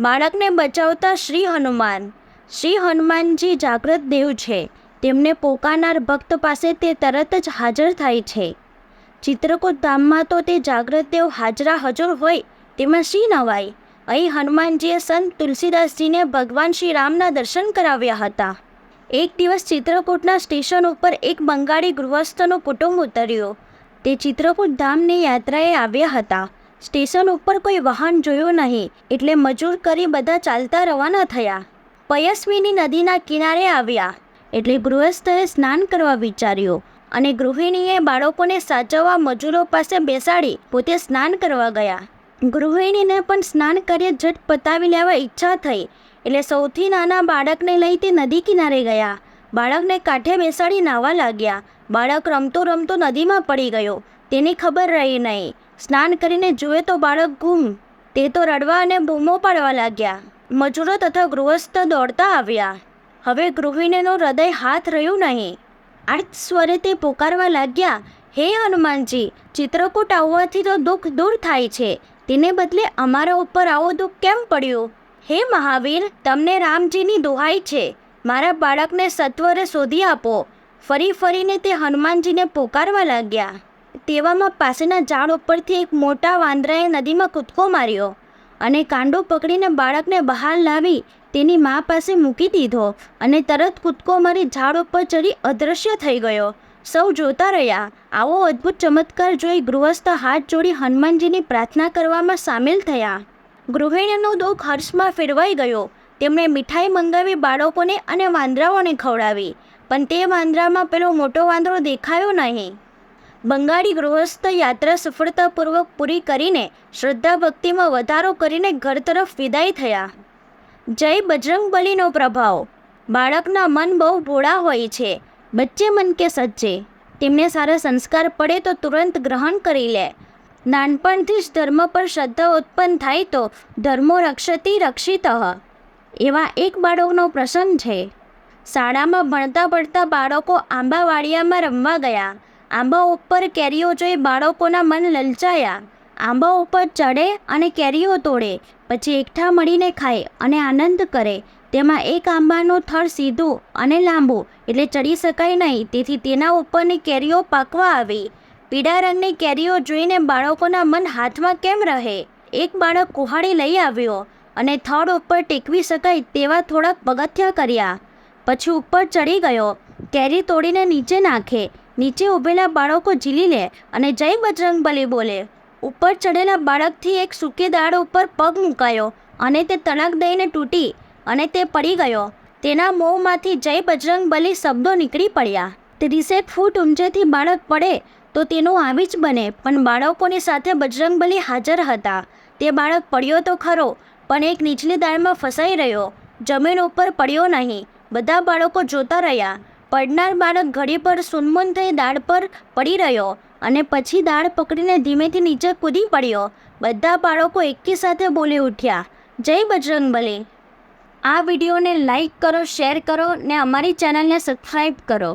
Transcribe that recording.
બાળકને બચાવતા શ્રી હનુમાન. શ્રી હનુમાનજી જાગૃત દેવ છે. તેમને પોકાનાર ભક્ત પાસે તે તરત જ હાજર થાય છે. ચિત્રકૂટ ધામમાં તો તે જાગૃત દેવ હાજરા હજુર હોય, તેમાં શી નવાય અહીં હનુમાનજીએ સંત તુલસીદાસજીને ભગવાન શ્રી રામના દર્શન કરાવ્યા હતા. એક દિવસ ચિત્રકૂટના સ્ટેશન ઉપર એક બંગાળી ગૃહસ્થનું કુટુંબ ઉતર્યું. તે ચિત્રકૂટ ધામની યાત્રાએ આવ્યા હતા. સ્ટેશન ઉપર કોઈ વાહન જોયું નહીં, એટલે મજૂર કરી બધા ચાલતા રવાના થયા. પયસ્વીની નદીના કિનારે આવ્યા, એટલે ગૃહસ્થએ સ્નાન કરવા વિચાર્યું અને ગૃહિણીએ બાળકોને સાચવવા મજૂરો પાસે બેસાડી પોતે સ્નાન કરવા ગયા. ગૃહિણીને પણ સ્નાન કરી ઝટ પતાવી લેવા ઈચ્છા થઈ, એટલે સૌથી નાના બાળકને લઈ તે નદી કિનારે ગયા. બાળકને કાંઠે બેસાડી નાહવા લાગ્યા. બાળક રમતો રમતો નદીમાં પડી ગયો. તેની ખબર રહી નહીં. સ્નાન કરીને જુએ તો બાળક ગુમ. તે તો રડવા અને બૂમો પાડવા લાગ્યા. મજૂરો તથા ગૃહસ્થ દોડતા આવ્યા. હવે ગૃહિણીનું હૃદય હાથ રહ્યું નહીં. આર્ત સ્વરે તે પોકારવા લાગ્યા. હે હનુમાનજી, ચિત્રકૂટ આવવાથી તો દુઃખ દૂર થાય છે. તેને બદલે અમારા ઉપર આવો દુઃખ કેમ પડ્યું? હે મહાવીર, તમને રામજીની દુહાઈ છે. મારા બાળકને સત્વરે શોધી આપો. ફરી ફરીને તે હનુમાનજીને પોકારવા લાગ્યા. તેવામાં પાસેના ઝાડ ઉપરથી એક મોટા વાંદરાએ નદીમાં કૂદકો માર્યો અને કાંડો પકડીને બાળકને બહાર લાવી તેની મા પાસે મૂકી દીધો અને તરત કૂદકો મારી ઝાડ ઉપર ચડી અદૃશ્ય થઈ ગયો. સૌ જોતા રહ્યા. આવો અદ્ભુત ચમત્કાર જોઈ ગૃહસ્થ હાથ જોડી હનુમાનજીની પ્રાર્થના કરવામાં સામેલ થયા. ગૃહિણીનું દુઃખ હર્ષમાં ફેરવાઈ ગયો. તેમણે મીઠાઈ મંગાવી બાળકોને અને વાંદરાઓને ખવડાવી. પણ તે વાંદરામાં પેલો મોટો વાંદરો દેખાયો નહીં. બંગાળી ગૃહસ્થ યાત્રા સફળતાપૂર્વક પૂરી કરીને શ્રદ્ધા ભક્તિમાં વધારો કરીને ઘર તરફ વિદાય થયા. જય બજરંગબલીનો પ્રભાવ. બાળકના મન બહુ ભોળા હોય છે. બચ્ચે મન કે સજ્જે. તેમને સારા સંસ્કાર પડે તો તુરંત ગ્રહણ કરી લે. નાનપણથી જ ધર્મ પર શ્રદ્ધા ઉત્પન્ન થાય તો ધર્મો રક્ષતી રક્ષિત. એવા એક બાળકનો પ્રસંગ છે. શાળામાં ભણતા ભણતા બાળકો આંબાવાડિયામાં રમવા ગયા. આંબા ઉપર કેરીઓ જોઈ બાળકોના મન લલચાયા. આંબા ઉપર ચડે અને કેરીઓ તોડે, પછી એકઠા મળીને ખાય અને આનંદ કરે. તેમાં એક આંબાનું થડ સીધું અને લાંબુ, એટલે ચડી શકાય નહીં, તેથી તેના ઉપરની કેરીઓ પાકવા આવી. પીળા રંગની કેરીઓ જોઈને બાળકોના મન હાથમાં કેમ રહે? એક બાળક કુહાડી લઈ આવ્યો અને થડ ઉપર ટેકવી શકાય તેવા થોડાક પગથિયા કર્યા. પછી ઉપર ચડી ગયો. કેરી તોડીને નીચે નાખે નીચે ઊભેલા બાળકો ઝીલી લે અને જય બજરંગબલી બોલે ઉપર ચડેલા બાળકથી એક સૂકી દાળ ઉપર પગ મુકાયો અને તે તણક દઈને તૂટી અને તે પડી ગયો. તેના મોંમાંથી જય બજરંગબલી શબ્દો નીકળી પડ્યા. ત્રીસેક ફૂટ ઊંચેથી બાળક પડે તો તેનું આવી જ બને, પણ બાળકોની સાથે બજરંગબલી હાજર હતા. તે બાળક પડ્યો તો ખરો, પણ એક નીચલી દાળમાં ફસાઈ રહ્યો. જમીન ઉપર પડ્યો નહીં. બધા બાળકો જોતા રહ્યા. પડનાર બાળક ઘડી પર સુનમુન થઈ દાળ પર પડી રહ્યો અને પછી દાળ પકડીને ધીમેથી નીચે કૂદી પડ્યો. બધા બાળકો એકી સાથે બોલી ઉઠ્યા, જય બજરંગબલી આ વિડીયોને લાઈક કરો, શેર કરો ને અમારી ચેનલને સબસ્ક્રાઈબ કરો.